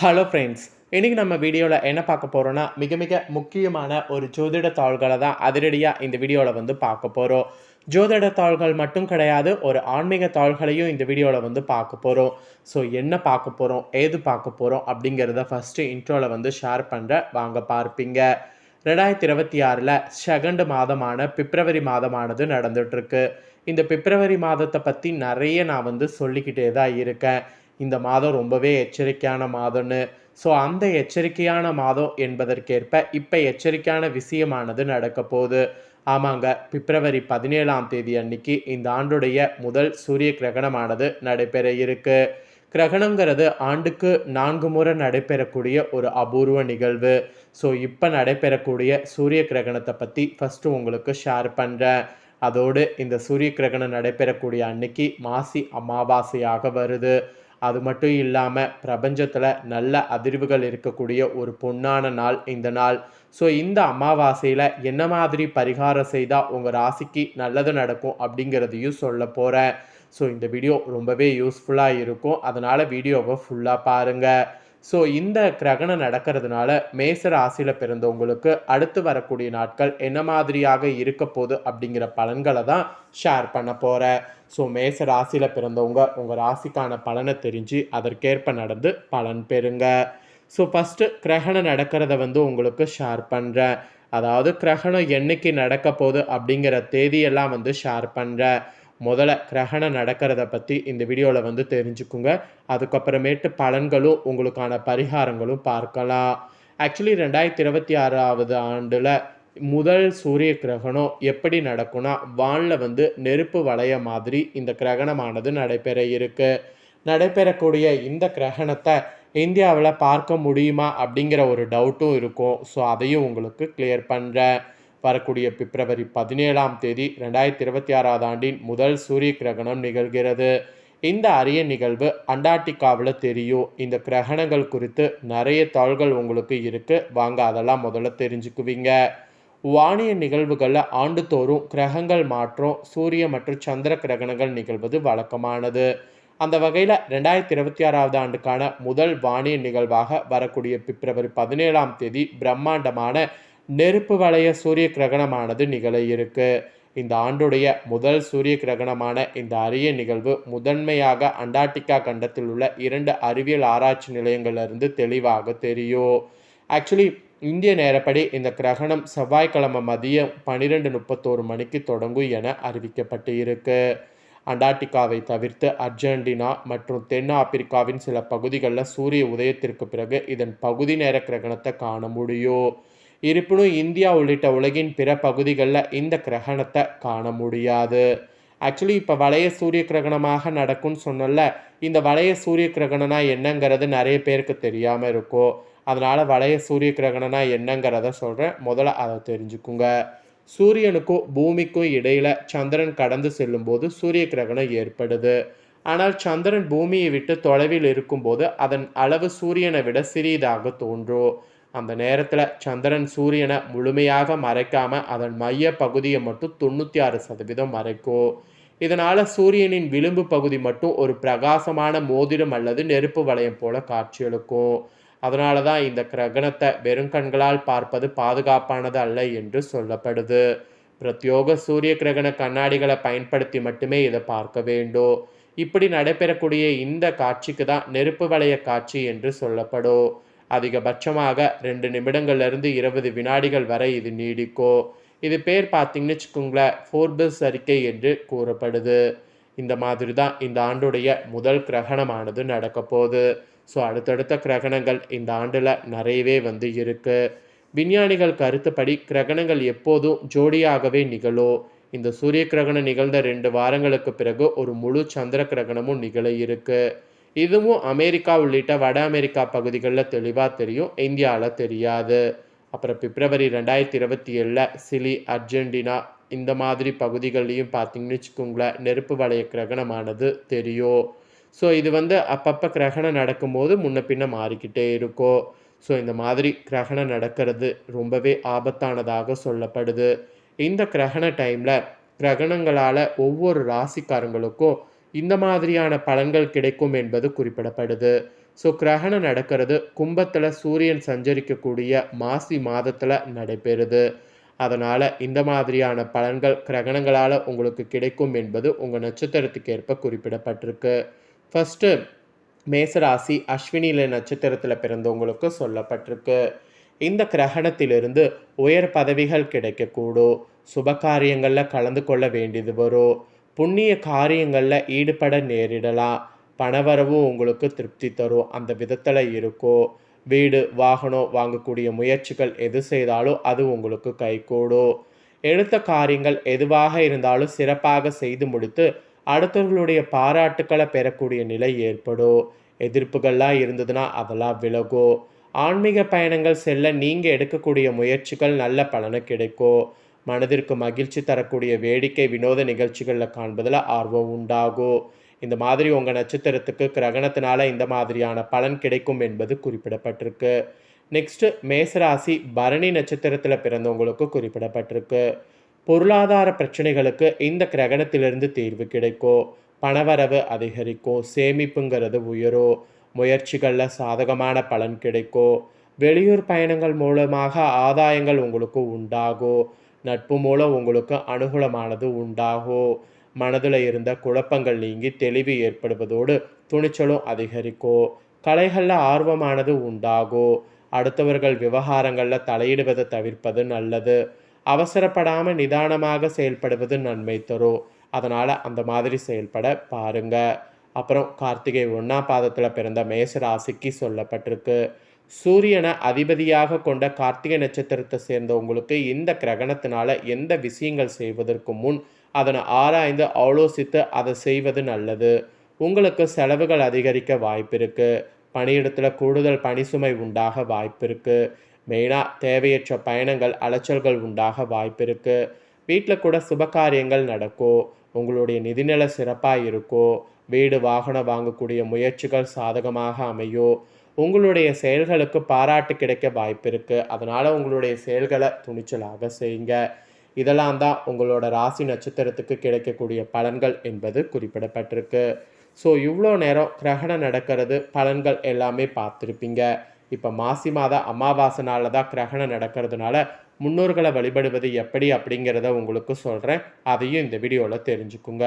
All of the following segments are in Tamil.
ஹலோ ஃப்ரெண்ட்ஸ் இன்றைக்கி நம்ம வீடியோவில் என்ன பார்க்க போகிறோன்னா மிக மிக முக்கியமான ஒரு ஜோதிட தாள்களை தான் அதிரடியாக இந்த வீடியோவில் வந்து பார்க்க போகிறோம் ஜோதிட தாள்கள் மட்டும் கிடையாது ஒரு ஆன்மீக தாள்களையும் இந்த வீடியோவில் வந்து பார்க்க போகிறோம் ஸோ என்ன பார்க்க போகிறோம் ஏது பார்க்க போகிறோம் அப்படிங்கிறத ஃபஸ்ட்டு இன்ட்ரோவில் வந்து ஷேர் பண்ணுற வாங்க பார்ப்பீங்க. ரெண்டாயிரத்தி இருபத்தி ஆறில் செகண்ட் மாதமான பிப்ரவரி மாதமானது நடந்துகிட்ருக்கு இந்த பிப்ரவரி மாதத்தை பற்றி நிறைய நான் வந்து சொல்லிக்கிட்டே தான் இருக்கேன். இந்த மாதம் ரொம்பவே எச்சரிக்கையான மாதம்னு. ஸோ அந்த எச்சரிக்கையான மாதம் என்பதற்கேற்ப இப்போ எச்சரிக்கையான விஷயமானது நடக்க போகுது. ஆமாங்க பிப்ரவரி பதினேழாம் தேதி அன்னைக்கு இந்த ஆண்டுடைய முதல் சூரிய கிரகணமானது நடைபெற இருக்கு. கிரகணங்கிறது ஆண்டுக்கு நான்கு முறை நடைபெறக்கூடிய ஒரு அபூர்வ நிகழ்வு. ஸோ இப்போ நடைபெறக்கூடிய சூரிய கிரகணத்தை பற்றி ஃபஸ்ட்டு உங்களுக்கு ஷேர் பண்ணுறேன் அதோடு இந்த சூரிய கிரகணம் நடைபெறக்கூடிய அன்னைக்கு மாசி அமாவாசையாக வருது. அது மட்டும் இல்லாமல் பிரபஞ்சத்தில் நல்ல அதிர்வுகள் இருக்கக்கூடிய ஒரு பொன்னான நாள் இந்த நாள். ஸோ இந்த அமாவாசையில் என்ன மாதிரி பரிகாரம் செய்தால் உங்கள் ராசிக்கு நல்லது நடக்கும் அப்படிங்கிறதையும் சொல்ல போகிறேன் ஸோ இந்த வீடியோ ரொம்பவே யூஸ்ஃபுல்லாக இருக்கும். அதனால் வீடியோவை ஃபுல்லாக பாருங்கள் ஸோ இந்த கிரகணம் நடக்கிறதுனால மேச ராசியில் பிறந்தவங்களுக்கு அடுத்து வரக்கூடிய நாட்கள் என்ன மாதிரியாக இருக்க போகுது அப்படிங்கிற பலன்களை தான் ஷேர் பண்ண போகிறேன் ஸோ மேச ராசியில் பிறந்தவங்க உங்கள் ராசிக்கான பலனை தெரிஞ்சு அதற்கேற்ப நடந்து பலன் பெறுங்க. ஸோ ஃபஸ்ட்டு கிரகணம் நடக்கிறத வந்து உங்களுக்கு ஷேர் பண்ணுறேன் அதாவது கிரகணம் என்னைக்கு நடக்க போகுது அப்படிங்கிற தேதியெல்லாம் வந்து ஷேர் பண்ணுறேன் முதல்ல கிரகணம் நடக்கிறத பற்றி இந்த வீடியோவில் வந்து தெரிஞ்சுக்குங்க. அதுக்கப்புறமேட்டு பலன்களும் உங்களுக்கான பரிகாரங்களும் பார்க்கலாம். ஆக்சுவலி ரெண்டாயிரத்தி இருபத்தி ஆறாவது ஆண்டில் முதல் சூரிய கிரகணம் எப்படி நடக்கும்னா வானில் வந்து நெருப்பு வளைய மாதிரி இந்த கிரகணமானது நடைபெற இருக்குது நடைபெறக்கூடிய இந்த கிரகணத்தை இந்தியாவில் பார்க்க முடியுமா அப்படிங்கிற ஒரு டவுட்டும் இருக்கும். ஸோ அதையும் உங்களுக்கு கிளியர் பண்ணுறேன் வரக்கூடிய பிப்ரவரி பதினேழாம் தேதி ரெண்டாயிரத்தி இருபத்தி ஆறாவது ஆண்டின் முதல் சூரிய கிரகணம் நிகழ்கிறது. இந்த அரிய நிகழ்வு அண்டார்டிகாவில் தெரியும். இந்த கிரகணங்கள் குறித்து நிறைய தாள்கள் உங்களுக்கு இருக்குது வாங்க அதெல்லாம் முதல்ல தெரிஞ்சுக்குவீங்க. வானிய நிகழ்வுகளில் ஆண்டுதோறும் கிரகங்கள் மாற்றம் சூரிய மற்றும் சந்திர கிரகணங்கள் நிகழ்வது வழக்கமானது. அந்த வகையில் ரெண்டாயிரத்தி இருபத்தி ஆறாவது ஆண்டுக்கான முதல் வானிய நிகழ்வாக வரக்கூடிய பிப்ரவரி பதினேழாம் தேதி பிரம்மாண்டமான நெருப்பு வளைய சூரிய கிரகணமானது நிகழ இருக்கு. இந்த ஆண்டுடைய முதல் சூரிய கிரகணமான இந்த அரிய நிகழ்வு முதன்மையாக அண்டார்டிகா கண்டத்தில் உள்ள இரண்டு அறிவியல் ஆராய்ச்சி நிலையங்களிலிருந்து தெளிவாக தெரியும். ஆக்சுவலி இந்திய நேரப்படி இந்த கிரகணம் செவ்வாய்க்கிழமை மதியம் பன்னிரெண்டு முப்பத்தோரு மணிக்கு தொடங்கும் என அறிவிக்கப்பட்டு இருக்கு. அண்டார்டிகாவை தவிர்த்து அர்ஜென்டினா மற்றும் தென் ஆப்பிரிக்காவின் சில பகுதிகளில் சூரிய உதயத்திற்கு பிறகு இதன் பகுதி நேர கிரகணத்தை காண முடியும். இருப்பினும் இந்தியா உள்ளிட்ட உலகின் பிற பகுதிகளில் இந்த கிரகணத்தை காண முடியாது. ஆக்சுவலி இப்போ வளைய சூரிய கிரகணமாக நடக்கும்னு சொன்னல இந்த வளைய சூரிய கிரகணனா என்னங்கிறது நிறைய பேருக்கு தெரியாமல் இருக்கும் அதனால் வளைய சூரிய கிரகணனா என்னங்கிறத சொல்கிறேன் முதல்ல அதை தெரிஞ்சுக்குங்க. சூரியனுக்கும் பூமிக்கும் இடையில் சந்திரன் கடந்து செல்லும்போது சூரிய கிரகணம் ஏற்படுது. ஆனால் சந்திரன் பூமியை விட்டு தொலைவில் இருக்கும்போது அதன் அளவு சூரியனை விட சிறியதாக தோன்றும். அந்த நேரத்தில் சந்திரன் சூரியனை முழுமையாக மறைக்காம அதன் மைய பகுதியை மட்டும் தொண்ணூற்றி ஆறு சதவீதம் மறைக்கும் இதனால் சூரியனின் விளிம்பு பகுதி மட்டும் ஒரு பிரகாசமான மோதிரம் அல்லது நெருப்பு வளையம் போல காட்சியளிக்கும் அதனால தான் இந்த கிரகணத்தை வெறும் கண்களால் பார்ப்பது பாதுகாப்பானது அல்ல என்று சொல்லப்படுது. பிரத்யோக சூரிய கிரகண கண்ணாடிகளை பயன்படுத்தி மட்டுமே இதை பார்க்க வேண்டும். இப்படி நடைபெறக்கூடிய இந்த காட்சிக்கு தான் நெருப்பு வளைய காட்சி என்று சொல்லப்படும். அதிகபட்சமாக ரெண்டு நிமிடங்கள்லேருந்து இருபது வினாடிகள் வரை இது நீடிக்கும் இது பேர் பார்த்தீங்கன்னு வச்சுக்கோங்களேன் ஃபோர்பஸ் அறிக்கை என்று கூறப்படுது. இந்த மாதிரி தான் இந்த ஆண்டுடைய முதல் கிரகணமானது நடக்க போகுது. ஸோ அடுத்தடுத்த கிரகணங்கள் இந்த ஆண்டில் நிறையவே வந்து இருக்குது விஞ்ஞானிகள் கருத்துப்படி கிரகணங்கள் எப்போதும் ஜோடியாகவே நிகழும் இந்த சூரிய கிரகணம் நிகழ்ந்த ரெண்டு வாரங்களுக்கு பிறகு ஒரு முழு சந்திர கிரகணமும் நிகழ இருக்குது இதுவும் அமெரிக்கா உள்ளிட்ட வட அமெரிக்கா பகுதிகளில் தெளிவாக தெரியும். இந்தியாவில் தெரியாது. அப்புறம் பிப்ரவரி ரெண்டாயிரத்தி இருபத்தி ஏழில் சிலி அர்ஜென்டினா இந்த மாதிரி பகுதிகள்லையும் பார்த்தீங்கன்னு வச்சுக்கோங்களேன் நெருப்பு வளைய கிரகணமானது தெரியும். ஸோ இது வந்து அப்பப்போ கிரகணம் நடக்கும்போது முன்ன பின்ன மாறிக்கிட்டே இருக்கும். ஸோ இந்த மாதிரி கிரகணம் நடக்கிறது ரொம்பவே ஆபத்தானதாக சொல்லப்படுது. இந்த கிரகண டைமில் கிரகணங்களால் ஒவ்வொரு ராசிக்காரங்களுக்கும் இந்த மாதிரியான பலன்கள் கிடைக்கும் என்பது குறிப்பிடப்படுது. ஸோ கிரகணம் நடக்கிறது. கும்பத்தில் சூரியன் சஞ்சரிக்கக்கூடிய மாசி மாதத்தில் நடைபெறுது. அதனால் இந்த மாதிரியான பலன்கள் கிரகணங்களால் உங்களுக்கு கிடைக்கும் என்பது உங்கள் நட்சத்திரத்துக்கு ஏற்ப குறிப்பிடப்பட்டிருக்கு. ஃபஸ்ட்டு மேசராசி அஸ்வினியில நட்சத்திரத்தில் பிறந்தவங்களுக்கு சொல்லப்பட்டிருக்கு. இந்த கிரகணத்திலிருந்து உயர் பதவிகள் கிடைக்கக்கூடும். சுப காரியங்களில் கலந்து கொள்ள வேண்டியது வரும். புண்ணிய காரியங்களில் ஈடுபட நேரிடலாம் பணவரவும் உங்களுக்கு திருப்தி தரும் அந்த விதத்தில் இருக்கும் வீடு வாகனம் வாங்கக்கூடிய முயற்சிகள் எது செய்தாலும் அது உங்களுக்கு கைகூடும் எடுத்த காரியங்கள் எதுவாக இருந்தாலும் சிறப்பாக செய்து முடித்து அடுத்தவர்களுடைய பாராட்டுக்களை பெறக்கூடிய நிலை ஏற்படும் எதிர்ப்புகள்லாம் இருந்ததுன்னா அதெல்லாம் விலகும் ஆன்மீக பயணங்கள் செல்ல நீங்கள் எடுக்கக்கூடிய முயற்சிகள் நல்ல பலனை கிடைக்கும் மனதிற்கு மகிழ்ச்சி தரக்கூடிய வேடிக்கை வினோத நிகழ்ச்சிகளில் காண்பதில் ஆர்வம் உண்டாகும் இந்த மாதிரி உங்கள் நட்சத்திரத்துக்கு கிரகணத்தினால இந்த மாதிரியான பலன் கிடைக்கும் என்பது குறிப்பிடப்பட்டிருக்கு. நெக்ஸ்ட்டு மேசராசி பரணி நட்சத்திரத்தில் பிறந்தவங்களுக்கு குறிப்பிடப்பட்டிருக்கு. பொருளாதார பிரச்சனைகளுக்கு இந்த கிரகணத்திலிருந்து தீர்வு கிடைக்கும் பணவரவு அதிகரிக்கும் சேமிப்புங்கிறது உயரும் முயற்சிகளில் சாதகமான பலன் கிடைக்கும் வெளியூர் பயணங்கள் மூலமாக ஆதாயங்கள் உங்களுக்கு உண்டாகும் நட்பு மூலம் உங்களுக்கு அனுகூலமானது உண்டாகும் மனதில் இருந்த குழப்பங்கள் நீங்கி தெளிவு ஏற்படுவதோடு துணிச்சலும் அதிகரிக்கும் கலைகளில் ஆர்வமானது உண்டாகும் அடுத்தவர்கள் விவகாரங்களில் தலையிடுவதை தவிர்ப்பது நல்லது. அவசரப்படாமல் நிதானமாக செயல்படுவது நன்மை தரும். அதனால் அந்த மாதிரி செயல்பட பாருங்க. அப்புறம் கார்த்திகை ஒன்றாம் பாதத்தில் பிறந்த மேச ராசிக்கு சொல்லப்பட்டிருக்கு. சூரியனை அதிபதியாக கொண்ட கார்த்திகை நட்சத்திரத்தை சேர்ந்தவங்களுக்கு இந்த கிரகணத்தினால எந்த விஷயங்கள் செய்வதற்கு முன் அதனை ஆராய்ந்து ஆலோசித்து அதை செய்வது நல்லது. உங்களுக்கு செலவுகள் அதிகரிக்க வாய்ப்பு இருக்குது பணியிடத்தில் கூடுதல் பணி சுமை உண்டாக வாய்ப்பு இருக்குது மெயினாக தேவையற்ற பயணங்கள் அலைச்சல்கள் உண்டாக வாய்ப்பு இருக்குது வீட்டில் கூட சுபகாரியங்கள் நடக்கும் உங்களுடைய நிதிநிலை சிறப்பாக இருக்கும் வீடு வாகனம் வாங்கக்கூடிய முயற்சிகள் சாதகமாக அமையும் உங்களுடைய செயல்களுக்கு பாராட்டு கிடைக்க வாய்ப்பு இருக்குது அதனால் உங்களுடைய செயல்களை துணிச்சலாக செய்யுங்க. இதெல்லாம் தான் உங்களோட ராசி நட்சத்திரத்துக்கு கிடைக்கக்கூடிய பலன்கள் என்பது குறிப்பிடப்பட்டிருக்கு. ஸோ இவ்வளோ நேரம் கிரகணம் நடக்கிறது பலன்கள் எல்லாமே பார்த்துருப்பீங்க. இப்போ மாசி மாத அமாவாசை நாளில் தான் கிரகணம் நடக்கிறதுனால முன்னோர்களை வழிபடுவது எப்படி அப்படிங்கிறத உங்களுக்கு சொல்கிறேன் அதையும் இந்த வீடியோவில் தெரிஞ்சுக்குங்க.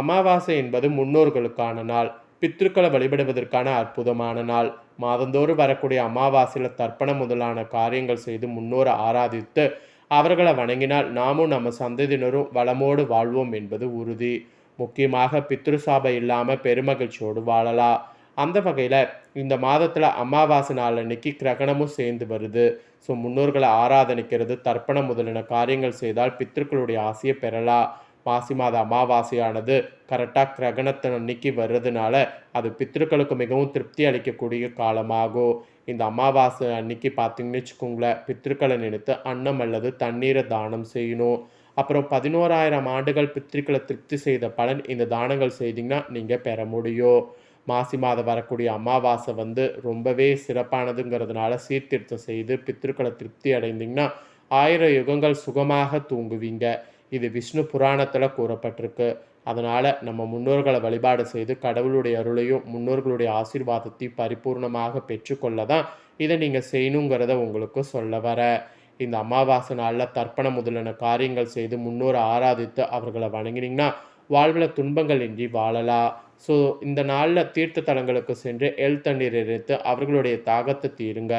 அமாவாசை என்பது முன்னோர்களுக்கான நாள் பித்திருக்களை வழிபடுவதற்கான அற்புதமான நாள். மாதந்தோறும் வரக்கூடிய அமாவாசையில் தர்ப்பணம் முதலான காரியங்கள் செய்து முன்னோரை ஆராதித்து அவர்களை வணங்கினால் நாமும் நம்ம சந்ததியினரும் வளமோடு வாழ்வோம் என்பது உறுதி. முக்கியமாக பித்ருசாபை இல்லாமல் பெருமகிழ்ச்சியோடு வாழலாம். அந்த வகையில் இந்த மாதத்தில் அமாவாசை நாள் அன்னைக்கு கிரகணமும் சேர்ந்து வருது. ஸோ முன்னோர்களை ஆராதனிக்கிறது தர்ப்பணம் முதலான காரியங்கள் செய்தால் பித்ருக்களுடைய ஆசையை பெறலாம். மாசி மாத அமாவாசையானது கரெக்டாக கிரகணத்தை அன்னைக்கு வர்றதுனால அது பித்ருக்களுக்கு மிகவும் திருப்தி அளிக்கக்கூடிய காலமாகும். இந்த அமாவாசை அன்னைக்கு பார்த்தீங்கன்னு வச்சுக்கோங்களேன் பித்ருக்களை நினைத்து அன்னம் அல்லது தண்ணீரை தானம் செய்யணும். அப்புறம் பதினோராயிரம் ஆண்டுகள் பித்ருக்களை திருப்தி செய்த பலன் இந்த தானங்கள் செய்தீங்கன்னா நீங்கள் பெற முடியும். மாசி மாதம் வரக்கூடிய அமாவாசை வந்து ரொம்பவே சிறப்பானதுங்கிறதுனால சீர்திருத்தம் செய்து பித்ருக்களை திருப்தி அடைந்தீங்கன்னா ஆயிரம் யுகங்கள் சுகமாக தூங்குவீங்க. இது விஷ்ணு புராணத்தில் கூறப்பட்டிருக்கு. அதனால் நம்ம முன்னோர்களை வழிபாடு செய்து கடவுளுடைய அருளையும் முன்னோர்களுடைய ஆசீர்வாதத்தையும் பரிபூர்ணமாக பெற்றுக்கொள்ள தான் இதை நீங்கள் செய்யணுங்கிறத உங்களுக்கு சொல்ல வர. இந்த அமாவாசை நாளில் தர்ப்பணம் முதலான காரியங்கள் செய்து முன்னோரை ஆராதித்து அவர்களை வணங்கினீங்கன்னா வாழ்வில் துன்பங்கள் இன்றி வாழலாம். ஸோ இந்த நாளில் தீர்த்த தலங்களுக்கு சென்று எல் தண்ணீர் எடுத்து அவர்களுடைய தாகத்தை தீருங்க.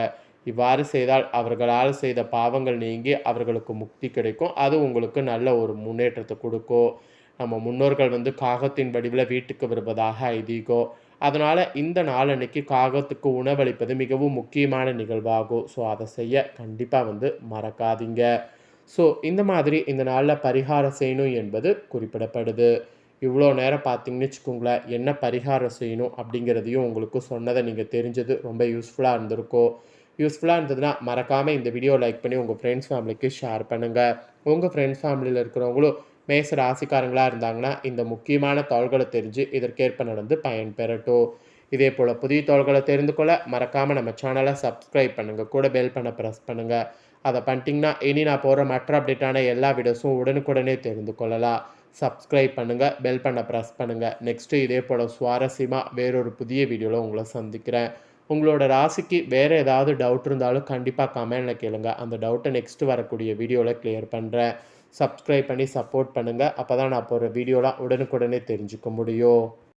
இவ்வாறு செய்தால் அவர்களால் செய்த பாவங்கள் நீங்கி அவர்களுக்கு முக்தி கிடைக்கும். அது உங்களுக்கு நல்ல ஒரு முன்னேற்றத்தை கொடுக்கும் நம்ம முன்னோர்கள் வந்து காகத்தின் வடிவில் வீட்டுக்கு வருவதாக ஐதீகம் அதனால் இந்த நாளன்னைக்கு காகத்துக்கு உணவளிப்பது மிகவும் முக்கியமான நிகழ்வாகும் ஸோ அதை செய்ய கண்டிப்பாக வந்து மறக்காதீங்க. ஸோ இந்த மாதிரி இந்த நாளில் பரிகாரம் செய்யணும் என்பது குறிப்பிடப்படுது. இவ்வளோ நேரம் பார்த்தீங்கன்னு வச்சுக்கோங்களேன் என்ன பரிகாரம் செய்யணும் அப்படிங்கிறதையும் உங்களுக்கு சொன்னதை நீங்கள் தெரிஞ்சது ரொம்ப யூஸ்ஃபுல்லாக இருந்திருக்கும் யூஸ்ஃபுல்லாக இருந்ததுன்னா மறக்காமல் இந்த வீடியோ லைக் பண்ணி உங்கள் ஃப்ரெண்ட்ஸ் ஃபேமிலிக்கு ஷேர் பண்ணுங்கள் உங்கள் ஃப்ரெண்ட்ஸ் ஃபேமிலியில் இருக்கிறவங்களும் மேச ராசிக்காரங்களாக இருந்தாங்கன்னா இந்த முக்கியமான தாள்களை தெரிஞ்சு இதற்கேற்ப நடந்து பயன்பெறட்டும். இதே போல் புதிய தாள்களை தெரிந்து கொள்ள மறக்காமல் நம்ம சேனலை சப்ஸ்கிரைப் பண்ணுங்கள் கூட பெல் பண்ண ப்ரெஸ் பண்ணுங்கள் அதை பண்ணிட்டீங்கன்னா இனி நான் போகிற மற்ற அப்டேட்டான எல்லா வீடியோஸும் உடனுக்குடனே தெரிந்து கொள்ளலாம். சப்ஸ்கிரைப் பண்ணுங்கள் பெல் பண்ண ப்ரெஸ் பண்ணுங்கள் நெக்ஸ்ட்டு இதே போல் சுவாரஸ்யமாக வேறொரு புதிய வீடியோவில் உங்களை சந்திக்கிறேன். உங்களோட ராசிக்கு வேறு ஏதாவது டவுட் இருந்தாலும் கண்டிப்பாக கமெண்டில் கேளுங்க. அந்த டவுட்டை நெக்ஸ்ட்டு வரக்கூடிய வீடியோவில் கிளியர் பண்ணுறேன் சப்ஸ்கிரைப் பண்ணி சப்போர்ட் பண்ணுங்கள் அப்போ தான் நான் போகிற வீடியோலாம் உடனுக்குடனே தெரிஞ்சுக்க முடியும்.